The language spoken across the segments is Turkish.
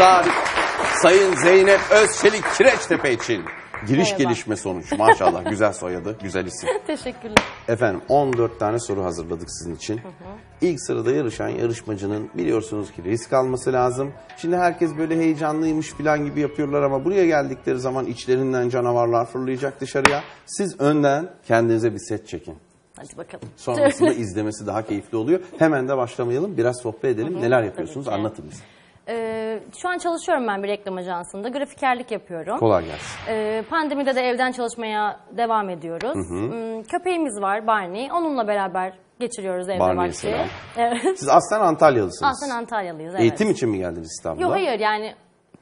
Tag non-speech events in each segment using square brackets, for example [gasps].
alkışlar Sayın Zeynep Özçelik Kireçtepe için. Giriş Merhaba. gelişme sonuç. Maşallah güzel soyadı, güzel isim. [laughs] Teşekkürler. Efendim 14 tane soru hazırladık sizin için. İlk sırada yarışan yarışmacının biliyorsunuz ki risk alması lazım. Şimdi herkes böyle heyecanlıymış falan gibi yapıyorlar ama buraya geldikleri zaman içlerinden canavarlar fırlayacak dışarıya. Siz önden kendinize bir set çekin. Hadi bakalım. Sonrasında [laughs] izlemesi daha keyifli oluyor. Hemen de başlamayalım. Biraz sohbet edelim. Neler yapıyorsunuz Tabii ki. anlatın bize. Ee, şu an çalışıyorum ben bir reklam ajansında. Grafikerlik yapıyorum. Kolay gelsin. Ee, pandemide de evden çalışmaya devam ediyoruz. Hmm, Köpeğimiz var Barney. Onunla beraber geçiriyoruz evde Barney'e vakti. selam. [laughs] Evet. Siz aslen Antalyalısınız. Aslen Antalyalıyız. Evet. Eğitim için mi geldiniz İstanbul'a? Yok hayır yani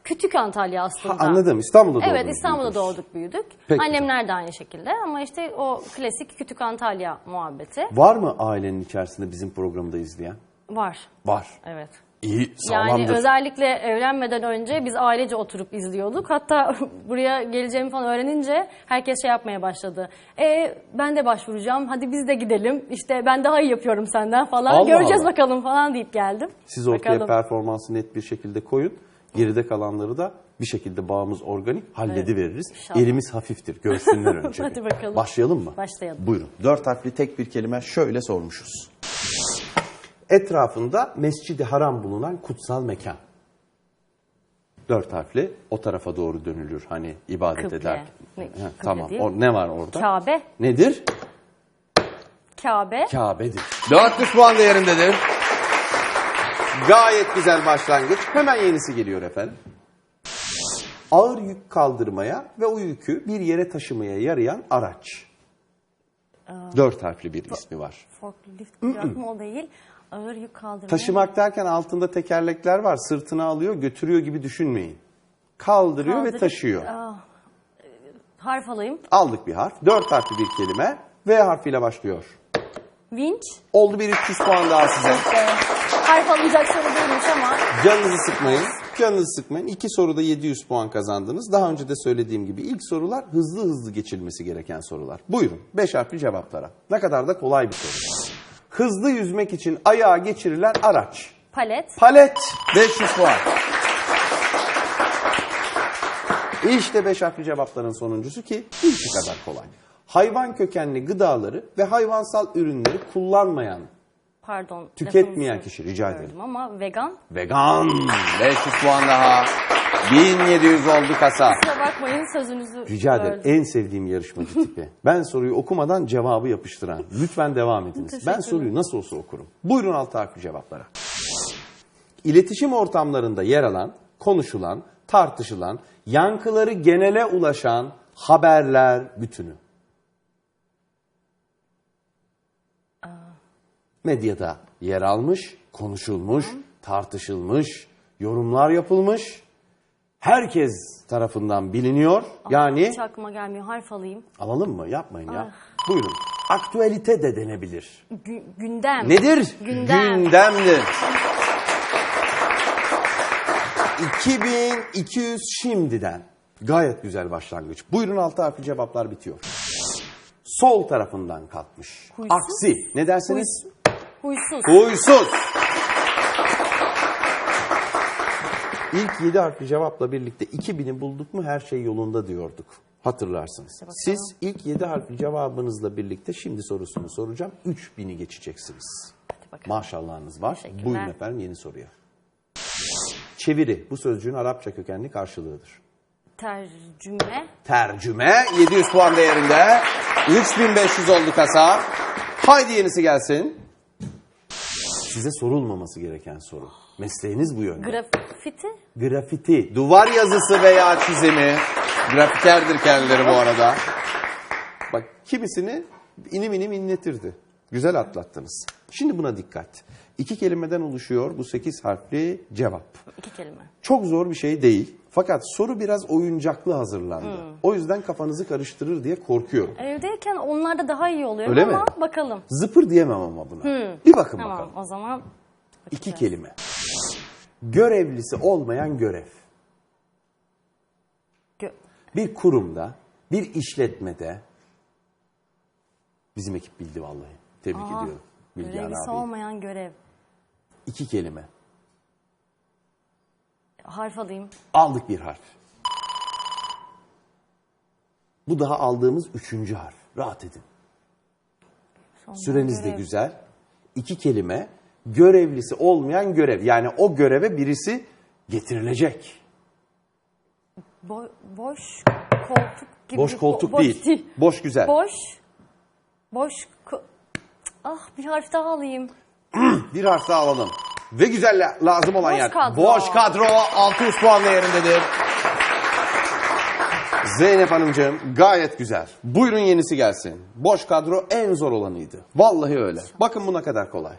küçük Antalya aslında. Anladım. İstanbul'da Evet doğdunuz, İstanbul'da büyüdünüz. doğduk büyüdük. Peki. Annemler de aynı şekilde ama işte o klasik küçük Antalya muhabbeti Var mı ailenin içerisinde bizim programı da izleyen? var. Var. Evet. İyi, Yani özellikle evlenmeden önce biz ailece oturup izliyorduk. Hatta [laughs] buraya geleceğimi falan öğrenince herkes şey yapmaya başladı. E ben de başvuracağım. Hadi biz de gidelim. İşte ben daha iyi yapıyorum senden falan. Allah Göreceğiz Allah. bakalım falan deyip geldim. Siz ortaya Bakalım. performansı net bir şekilde koyun. Geride kalanları da bir şekilde bağımız organik hallediveririz. İnşallah. Elimiz hafiftir. Görsünler [laughs] önce. Hadi bakalım. Başlayalım mı? Başlayalım. Buyurun. Dört harfli tek bir kelime şöyle sormuşuz. Etrafında Mescid-i Haram bulunan kutsal mekan. Dört harfli o tarafa doğru dönülür hani ibadet Kıble. eder. Ne- Ha, kıble tamam. değil. O, ne var orada? Kabe. Nedir? Kabe. Kabe'dir. 400 puan değerindedir. Gayet güzel başlangıç. Hemen yenisi geliyor efendim. Ağır yük kaldırmaya ve o yükü bir yere taşımaya yarayan araç. Dört harfli bir ismi var. Forklift yok mu o değil. Ağır yük kaldırma. Taşımak derken altında tekerlekler var. Sırtına alıyor, götürüyor gibi düşünmeyin. Kaldırıyor ve Kaldırıp- taşıyor. Aa, e, harf alayım. Aldık bir harf. Dört harfli bir kelime. V harfiyle başlıyor. Vinç. Oldu bir 300 puan daha size. Ee, harf alınacak soru değilmiş ama Canınızı sıkmayın. Canınızı sıkmayın. İki soruda 700 puan kazandınız. Daha önce de söylediğim gibi ilk sorular hızlı hızlı geçilmesi gereken sorular. Buyurun. Beş harfli cevaplara. Ne kadar da kolay bir soru. Hızlı yüzmek için ayağa geçirilen araç. palet. Palet. 500 puan. İşte beş harfli cevapların sonuncusu ki ilki kadar kolay. Hayvan kökenli gıdaları ve hayvansal ürünleri kullanmayan, Pardon. tüketmeyen kişi rica ederim. Ama vegan. Vegan. 500 puan daha. 1700 oldu kasa. Kusura bakmayın sözünüzü Rica ederim. En sevdiğim yarışmacı tipi. Ben soruyu okumadan cevabı yapıştıran. Lütfen devam ediniz. Ben soruyu nasıl olsa okurum. Buyurun altı harfli cevaplara. İletişim ortamlarında yer alan, konuşulan, tartışılan, yankıları genele ulaşan haberler bütünü. Medyada yer almış, konuşulmuş, tartışılmış, yorumlar yapılmış. Herkes tarafından biliniyor. Yani Hiç aklıma gelmiyor. Harf alayım. alalım mı? Yapmayın ya. Buyurun. Aktüelite de denebilir. Gü- gündem. Nedir? Gündem. Gündemdir. 2200 şimdiden. Gayet güzel başlangıç. Buyurun altı harfli cevaplar bitiyor. Sol tarafından kalkmış. Huysuz. Aksi. Ne dersiniz? Huysuz. Huysuz. İlk 7 harfli cevapla birlikte 2000'i bulduk mu her şey yolunda diyorduk. Hatırlarsınız. Siz ilk 7 harfli cevabınızla birlikte şimdi sorusunu soracağım. 3000'i geçeceksiniz. bakalım. Maşallahınız var. Teşekkürler. Buyurun efendim yeni soruya. Çeviri bu sözcüğün Arapça kökenli karşılığıdır. Tercüme. Tercüme 700 puan değerinde. 3500 oldu kasa. Haydi yenisi gelsin. Size sorulmaması gereken soru. Mesleğiniz bu yönde. Grafiti. Grafiti, duvar yazısı veya çizimi. Grafikerdir kendileri bu arada. Bak kimisini inim inim inletirdi. Güzel atlattınız. Şimdi buna dikkat. İki kelimeden oluşuyor bu sekiz harfli cevap. İki kelime. Çok zor bir şey değil. Fakat soru biraz oyuncaklı hazırlandı. O yüzden kafanızı karıştırır diye korkuyorum. Evdeyken onlarda daha iyi oluyor Öyle ama mi? bakalım. Zıpır diyemem ama buna. Bir bakın Tamam bakalım. o zaman İki kelime. Görevlisi olmayan görev. gö- Bir kurumda, bir işletmede bizim ekip bildi vallahi. Tebrik ediyorum. Bilgehan görevlisi abi. olmayan görev. İki kelime. Harf alayım. Aldık bir harf. Bu daha aldığımız üçüncü harf. Rahat edin. Süreniz de görev. güzel. İki kelime. Görevlisi olmayan görev. Yani o göreve birisi getirilecek. Bo- boş koltuk gibi. Boş bo- koltuk boş değil. Boş güzel. Boş. Boş. ko- Ah bir harf daha alayım. [clears throat] Bir harf daha alalım. Ve güzel la- lazım olan Boş yer. kadro. Boş kadro 600 puan değerindedir. Zeynep Hanımcığım gayet güzel. Buyurun yenisi gelsin. Boş kadro en zor olanıydı. Vallahi öyle. Bakın bu ne kadar kolay.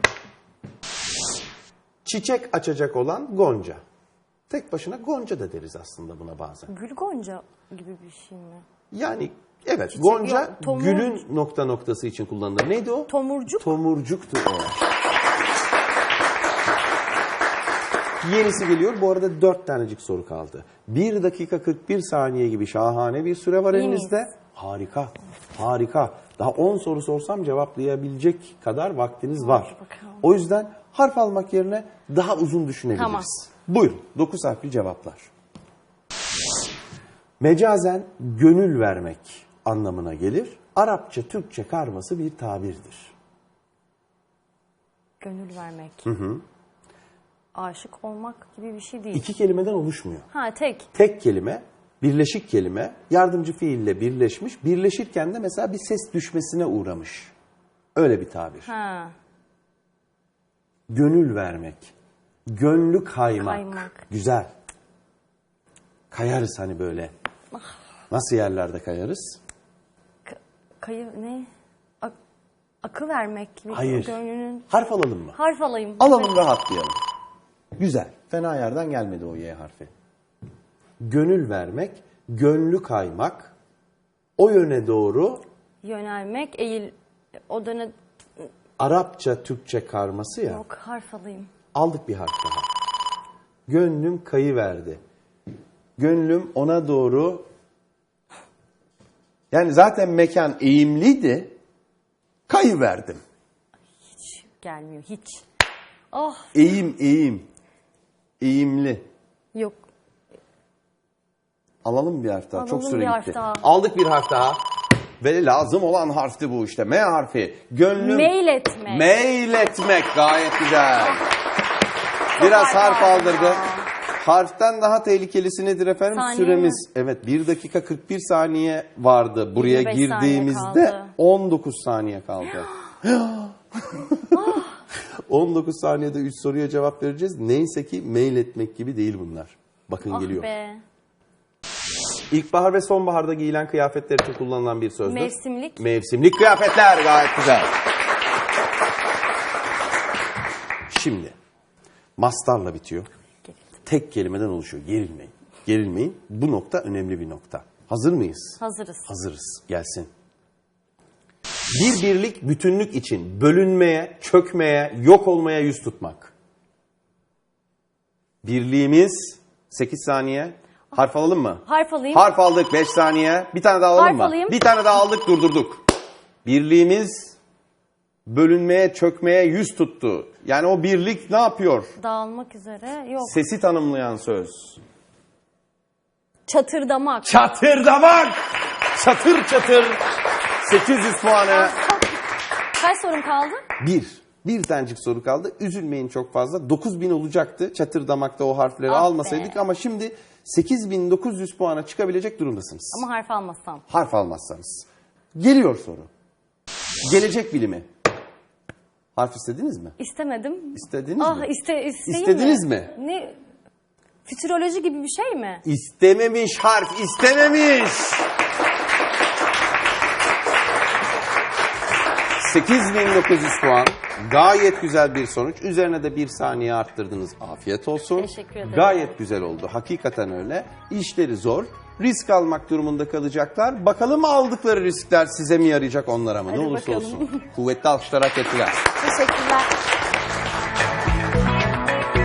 Çiçek açacak olan Gonca. Tek başına Gonca da deriz aslında buna bazen. Gül gonca gibi bir şey mi? Yani evet Gonca yok, tomur- gülün nokta noktası için kullanılır. Neydi o? Tomurcuk. Tomurcuktu o. Yenisi geliyor. Bu arada dört tanecik soru kaldı. 1 dakika 41 saniye gibi şahane bir süre var İyi elinizde. Harika. Harika. Daha 10 soru sorsam cevaplayabilecek kadar vaktiniz var. bakalım. O yüzden harf almak yerine daha uzun düşünebiliriz. Tamam. Buyurun. 9 harfli cevaplar. Mecazen gönül vermek anlamına gelir. Arapça, Türkçe karması bir tabirdir. Gönül vermek. Aşık olmak gibi bir şey değil. İki kelimeden oluşmuyor. Ha tek. Tek kelime, birleşik kelime, yardımcı fiille birleşmiş. Birleşirken de mesela bir ses düşmesine uğramış. Öyle bir tabir. Ha. Gönül vermek, gönlü kaymak. Kaymak. Güzel. Kayarız hani böyle. Nasıl yerlerde kayarız? K- kayı ne? Ak- akı vermek gibi. Hayır. Gönlünün. Harf alalım mı? Harf alayım. Alalım rahatlayalım. Güzel. Fena yerden gelmedi o Y harfi. Gönül vermek, gönlü kaymak, o yöne doğru Yönelmek, eğil. O döne Arapça, Türkçe karması ya. yok harf alayım. Aldık bir harf daha. Gönlüm kayıverdi. Gönlüm ona doğru yani zaten mekan eğimliydi. Kayıverdim. Hiç gelmiyor hiç. Oh Eğim, eğim. Eğimli. yok. Alalım bir harf daha. Çok Alalım süre bir harf gitti. daha. Aldık bir harf daha. Ve lazım olan harfti bu işte. M harfi. Gönlüm. Mail etmek. Mail etmek. Gayet güzel. Biraz harf aldırdı. Harften daha tehlikelisi nedir efendim? Saniye Süremiz. Evet 1 dakika 41 saniye vardı. Buraya 25 saniye girdiğimizde kaldı. 19 saniye kaldı. [gasps] [gasps] 19 saniyede 3 soruya cevap vereceğiz. Neyse ki mail etmek gibi değil bunlar. Bakın Ah geliyor. be. İlkbahar ve sonbaharda giyilen kıyafetler için kullanılan bir sözdür. Mevsimlik. Mevsimlik kıyafetler gayet güzel. Şimdi mastarla bitiyor. Tek kelimeden oluşuyor. Gerilmeyin. Gerilmeyin. Bu nokta önemli bir nokta. Hazır mıyız? Hazırız. Hazırız. Gelsin. Bir birlik bütünlük için bölünmeye, çökmeye, yok olmaya yüz tutmak. Birliğimiz 8 saniye. Harf alalım mı? Harf alayım. Harf aldık 5 saniye. Bir tane daha alalım Harf mı? alayım. Bir tane daha aldık durdurduk. Birliğimiz bölünmeye, çökmeye yüz tuttu. Yani o birlik ne yapıyor? Dağılmak üzere. Yok. Sesi tanımlayan söz. Çatırdamak. Çatırdamak! Çatır çatır. 800 puanı. Kaç sorum kaldı? Bir. Bir tanecik soru kaldı. Üzülmeyin çok fazla. 9000 olacaktı. Çatırdamakta o harfleri Ah be. almasaydık ama şimdi 8900 puana çıkabilecek durumdasınız. Ama harf almasam. Harf almazsanız. Geliyor soru. Gelecek bilimi. Harf istediniz mi? İstemedim. İstediniz Ah mi? iste, isteyeyim İstediniz mi? Ne? Fütüroloji gibi bir şey mi? İstememiş harf, istememiş. 8900 puan. Gayet güzel bir sonuç. Üzerine de bir saniye arttırdınız. Afiyet olsun. Teşekkür ederim. Gayet güzel oldu. Hakikaten öyle. İşleri zor. Risk almak durumunda kalacaklar. Bakalım aldıkları riskler size mi yarayacak onlara mı? Hadi ne olursa bakalım. olsun. Kuvvetli alkışlar hak ettiler. Teşekkürler.